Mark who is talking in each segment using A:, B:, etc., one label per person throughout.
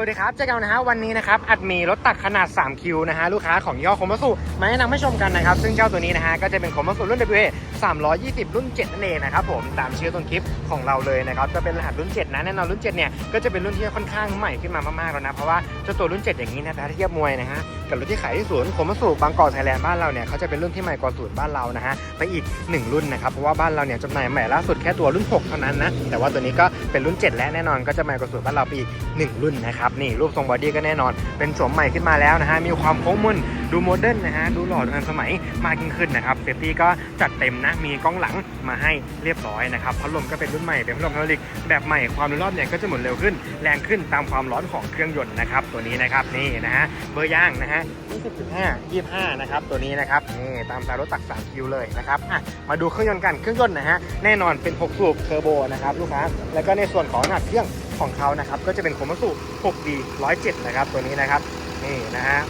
A: วัสดีครับเจอกันนะฮะวันนี้นะครับอัดมีรถตักขนาด 3 คิวนะฮะลูกค้าของยี่ห้อคมสุมาแนะนำให้ชมกันนะครับ ซึ่งเจ้าตัวนี้นะฮะก็จะเป็นคมสุรุ่น WA 320 รุ่น 7 นั่นเองนะครับผมตามชื่อต้นคลิปของเราเลยนะครับจะเป็นรหัสรุ่น 7 นะแน่นอนรุ่น 7 เนี่ยก็จะเป็นรุ่นที่ค่อนข้างใหม่ขึ้นมามากๆแล้วนะเพราะว่าเจ้าตัวรุ่น 7 อย่างนี้นะถ้าเทียบมวยนะฮะกับรถที่ขายที่ศูนย์คมสุบางกอกไทยแลนด์บ้านเราเนี่ยเขาจะเป็นรุ่นที่ใหม่กว่าศูนย์บ้านเรานะฮะไปอีก 1 รุ่นนะครับเพราะว่าบ้านเราเนี่ยจำหน่ายใหม่ล่าสุดแค่ตัวรุ่น 6 เท่านั้นนะแต่ว่าตัวนี้ก็เป็นรุ่น 7 และแน่นอนก็จะใหม่กว่าศูนย์บ้านเราไปอีก 1 รุ่นนะครับนี่รูปทรงบอดี้ก็แน่นอน เป็นโฉมใหม่ขึ้นมาแล้วนะฮะมีความโค้งมนดูโมเดิร์นนะฮะดูหล่อดูทันสมัยมากยิ่งขึ้นนะครับเซฟตี้ก็จัดเต็มนะมีกล้องหลังมาให้เรียบร้อยนะครับพัดลมก็เป็นรุ่นใหม่เป็นพัดลมไฮดรอลิกแบบใหม่ความร็วรอบเนี่ยก็จะหมุนเร็วขึ้น แรงขึ้นตามความร้อนของเครื่องยนต์นะครับตัวนี้นะครับนี่นะฮะเบอร์ย่างนะฮะ20.5 25นะครับตัวนี้นะครับนี่ตามสายรถตัก3คิวเลยนะครับอะมาดูเครื่องยนต์กันเครื่องยนต์นะฮะแน่นอนเป็น6สูบเทอร์โบนะครับลูกค้าแล้วก็ในส่วนของขนาดเครื่อง ของเขานะครับก็จะเป็นโคมสุ 6D 107 นะครับตัวนี้นะครับนี่นะฮะ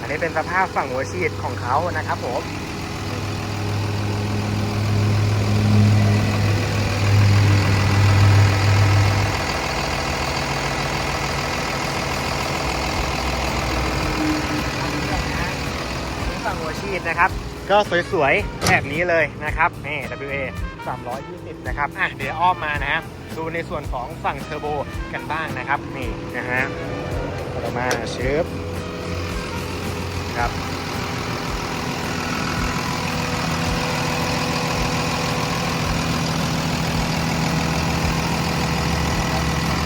A: อันนี้เป็นสภาพฝั่งหัวฉีดของเขานะครับผมฝั่งหัวฉีดนะครับ ก็สวยๆแบบนี้เลยนะครับนี่ WA 320 นะครับอะเดี๋ยวอ้อมมานะฮะดูในส่วนของฝั่งเทอร์โบกันบ้างนะครับ นี่นะฮะเรามาเชิฟครับ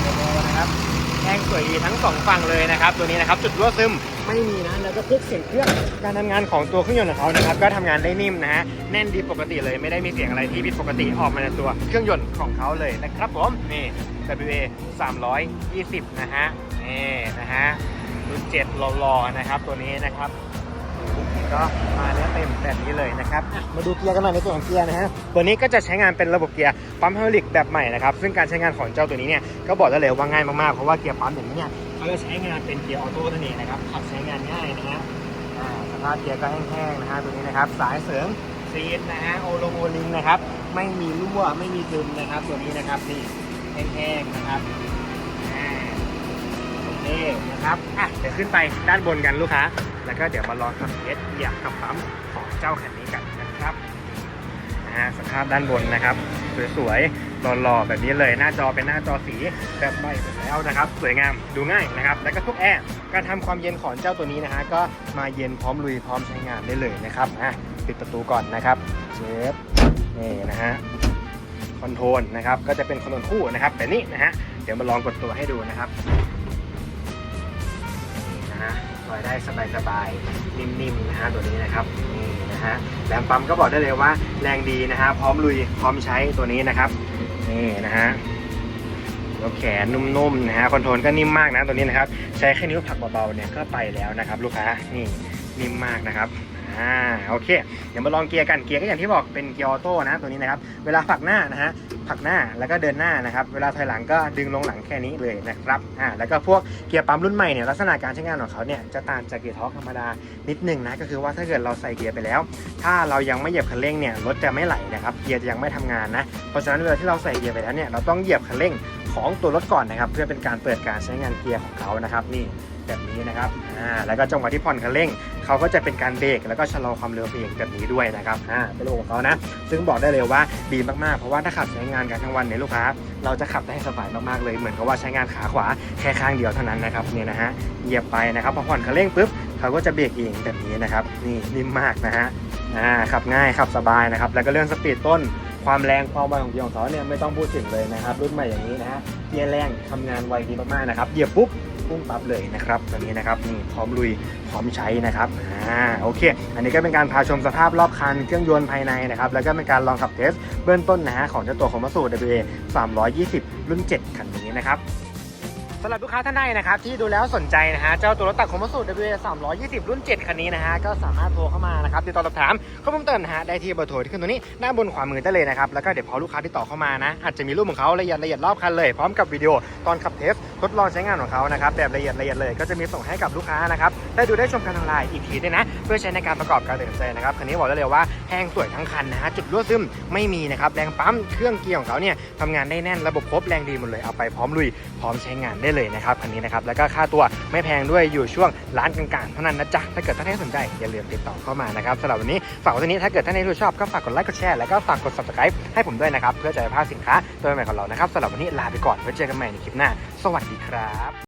A: เทอร์โบนะครับแห้งสวยดีทั้งสองฝั่งเลยนะครับ ตัวนี้นะครับ จุดรั่วซึม ไม่มีนะแล้วก็พวกเสียงเครื่องการทำงานของตัวเครื่องยนต์ของเขานะครับก็ทำงานได้นิ่มนะฮะแน่นดีปกติเลยไม่ได้มีเสียงอะไรที่ผิดปกติออกมาในตัวเครื่องยนต์ของเขาเลยนะครับผมนี่ WA 320 นะฮะนี่นะฮะรุ่น7รอๆนะครับตัวนี้นะครับก็มาเนื้อเต็มแบบนี้เลยนะครับ มาดูเกียร์กันหน่อยในส่วนของเกียร์นะฮะ ตัวนี้ก็จะใช้งานเป็นระบบเกียร์ปั๊มไฮดรอลิกแบบใหม่นะครับ ซึ่งการใช้งานของเจ้าตัวนี้เนี่ย ก็บอกได้เลยว่าง่ายมากๆ เพราะว่าเกียร์ปั๊มอย่างนี้เนี่ย เขาจะใช้งานเป็นเกียร์ออโต้นั่นเองนะครับขับใช้งานง่ายนะฮะสภาพเกียร์ก็แห้งๆนะฮะตัวนี้นะครับสายเสริมซีนนะฮะโอโลโอลิงนะครับไม่มีรั่วไม่มีซึมนะครับ ตัวนี้นะครับนี่แห้งๆนะครับโอเคนะครับอะเดี๋ยวขึ้นไปด้านบนกันลูกค้า แล้วก็เดี๋ยวมาลองขับเทสเหยียบกับปั๊มของเจ้าคันนี้กันนะครับสภาพด้านบนนะครับสวยๆ หล่อๆแบบนี้เลยหน้าจอเป็นหน้าจอสีแบบใบแล้วนะครับ สวยงามดูง่ายนะครับ แล้วก็ทุกแอร์การทำความเย็นของเจ้าตัวนี้นะฮะก็มาเย็นพร้อมลุยพร้อมใช้งานได้เลยนะครับอะปิดประตูก่อนนะครับเชฟนี่นะฮะคอนโทรลนะครับก็จะเป็นคอนโทรลคู่นะครับแบบนี้นะฮะเดี๋ยวมาลองกดตัวให้ดูนะครับนี่นะฮะลอยได้สบายๆนิ่มๆนะฮะตัวนี้นะครับนี่นะฮะแรงปั๊มก็บอกได้เลยว่าแรงดีนะฮะพร้อมลุยพร้อมใช้ตัวนี้นะครับ นี่นะฮะแล้วแขนนุ่มๆนะฮะคอนโทรลก็นิ่มมากนะตัวนี้นะครับ ใช้แค่นิ้วผักเบาๆเนี่ยก็ไปแล้วนะครับลูกค้านี่นิ่มมากนะครับอ่าโอเค เดี๋ยวมาลองเกียร์กันเกียร์ก็อย่างที่บอกเป็นเกียร์ออโต้นะตัวนี้นะครับ เวลาผักหน้านะฮะ ผลักหน้าแล้วก็เดินหน้านะครับ เวลาถอยหลังก็ดึงลงหลังแค่นี้เลยนะครับอ่าแล้วก็พวกเกียร์ปั๊มรุ่นใหม่เนี่ยลักษณะการใช้งานของเขาเนี่ยจะต่างจากเกียร์ท็อกธรรมดานิดหนึ่งนะก็คือว่าถ้าเกิดเราใส่เกียร์ไปแล้ว ถ้าเรายังไม่เหยียบคันเร่งเนี่ยรถจะไม่ไหลนะครับเกียร์จะยังไม่ทำงานนะเพราะฉะนั้นเวลาที่เราใส่เกียร์ไปแล้วเนี่ยเราต้องเหยียบคันเร่ง ของตัวรถก่อนนะครับ เพื่อเป็นการเปิดการใช้งานเกียร์ของเขานะครับ นี่แบบนี้นะครับอ่าแล้วก็จังหวะที่ผ่อนคันเร่งเขาก็จะเป็นการเบรกแล้วก็ชะลอความเร็วเองแบบนี้ด้วยนะครับอ่าเป็นระบบของเขานะ ซึ่งบอกได้เลยว่าดีมากๆ เพราะว่าถ้าขับใช้งานกันทั้งวันเนี่ยลูกค้า เราจะขับได้สบายมากๆเลย เหมือนกับว่าใช้งานขาขวาแค่ข้างเดียวเท่านั้นนะครับเนี่ยนะฮะ เหยียบไปนะครับพอผ่อนคันเร่งปุ๊บเขาก็จะเบรกเองแบบนี้นะครับ นี่นิ่มมากนะฮะ อ่าขับง่ายขับสบายนะครับ แล้วก็เรื่องสปีดต้น ความแรงความไวของเกียร์ของเขาเนี่ยไม่ต้องพูดถึงเลยนะครับ รุ่นใหม่อย่างนี้นะฮะเกียร์แรงทำงานไวดีมากๆนะครับเหยียบปุ๊บพุ่งปั๊บเลยนะครับตัวนี้นะครับนี่พร้อมลุยพร้อมใช้นะครับอ่าโอเค อันนี้ก็เป็นการพาชมสภาพรอบคันเครื่องยนต์ภายในนะครับแล้วก็เป็นการลองขับเทสเบื้องต้นนะฮะของเจ้าตัวของมาสู WA 320 รุ่น 7 คันนี้นะครับำหรับลูกค้าท่านใดนะครับที่ดูแล้วสนใจนะฮะเจ้าตัวรถตักของมสูตร W320 รุ่น 7 คันนี้นะฮะก็สามารถโทรเข้ามานะครับติดต่อสอบถามข้อมูลเติมนะฮะได้ที่เบอร์โทรที่ขึ้นตรงนี้ด้านบนขวามือได้เลยนะครับแล้วก็เดี๋ยวพอลูกค้าที่ต่อเข้ามานะอาจจะมีรูปของเขาละเอียดละเอียดรอบคันเลยพร้อมกับวิดีโอตอนขับเทสทดลองใช้งานของเขานะครับแบบละเอียดละเอียดเลยก็จะมีส่งให้กับลูกค้านะครับได้ดูได้ชมกันทางไลน์อีกทีด้วยนะ เพื่อใช้ในการประกอบการตัดสินใจนะครับคันนี้บอกได้เลยว่าแห้งสวยทั้งคันนะฮะจุดรั่วซึมไม่มีนะครับแรงปั๊มเครื่องเกียร์ของเขาเนี่ยทำงานได้แน่นระบบครบแรงดีหมดเลยเอาไปพร้อมลุยพร้อมใช้งานได้เลยนะครับคันนี้นะครับแล้วก็ค่าตัวไม่แพงด้วยอยู่ช่วงร้านกลางๆเท่านั้นนะจ๊ะถ้าเกิดท่านใดสนใจอย่าลืมติดต่อเข้ามานะครับสำหรับวันนี้ฝากไว้เท่นี้ถ้าเกิดท่านใดชอบก็ฝากกดไลค์กดแชร์แล้วก็ฝากกด subscribe ให้ผมด้วยนะครับเพื่อจะไม่พลาดสินค้าตัวใหม่ของเรานะครับสำหรับวันนี้ลาไปก่อนไว้เจอกันใหม่ในคลิปหน้า สวัสดีครับ